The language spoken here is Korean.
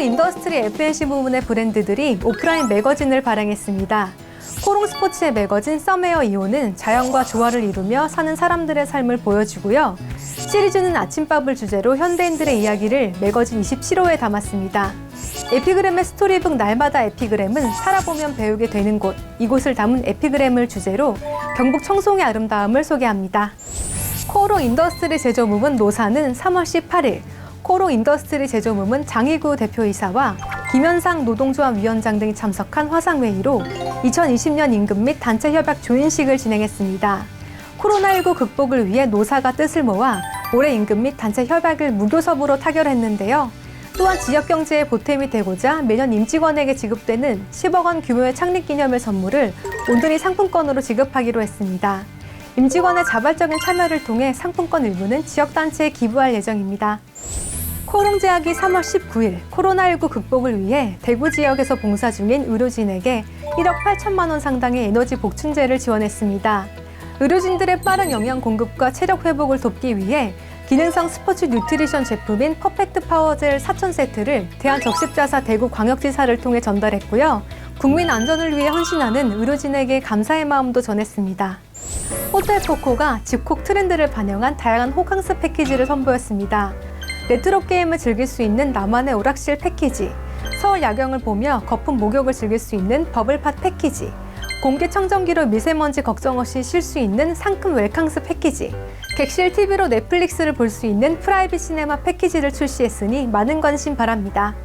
인더스트리 FNC 부문의 브랜드들이 오프라인 매거진을 발행했습니다. 코롱 스포츠의 매거진 썸웨어 이오는 자연과 조화를 이루며 사는 사람들의 삶을 보여주고요. 시리즈는 아침밥을 주제로 현대인들의 이야기를 매거진 27호에 담았습니다. 에피그램의 스토리북 날마다 에피그램은 살아보면 배우게 되는 곳, 이곳을 담은 에피그램을 주제로 경북 청송의 아름다움을 소개합니다. 코롱 인더스트리 제조부문 노사는 3월 18일 코롱 인더스트리 제조부문 장희구 대표이사와 김현상 노동조합 위원장 등이 참석한 화상회의로 2020년 임금 및 단체 협약 조인식을 진행했습니다. 코로나19 극복을 위해 노사가 뜻을 모아 올해 임금 및 단체 협약을 무교섭으로 타결했는데요. 또한 지역 경제에 보탬이 되고자 매년 임직원에게 지급되는 10억 원 규모의 창립 기념일 선물을 온전히 상품권으로 지급하기로 했습니다. 임직원의 자발적인 참여를 통해 상품권 일부는 지역 단체에 기부할 예정입니다. 코롱제약이 3월 19일 코로나19 극복을 위해 대구 지역에서 봉사 중인 의료진에게 1억 8천만 원 상당의 에너지 복충제를 지원했습니다. 의료진들의 빠른 영양 공급과 체력 회복을 돕기 위해 기능성 스포츠 뉴트리션 제품인 퍼펙트 파워젤 4천 세트를 대한적십자사 대구 광역지사를 통해 전달했고요. 국민 안전을 위해 헌신하는 의료진에게 감사의 마음도 전했습니다. 호텔 코코가 집콕 트렌드를 반영한 다양한 호캉스 패키지를 선보였습니다. 레트로 게임을 즐길 수 있는 나만의 오락실 패키지, 서울 야경을 보며 거품 목욕을 즐길 수 있는 버블팟 패키지, 공기 청정기로 미세먼지 걱정 없이 쉴 수 있는 상큼 웰캉스 패키지, 객실 TV로 넷플릭스를 볼 수 있는 프라이빗 시네마 패키지를 출시했으니 많은 관심 바랍니다.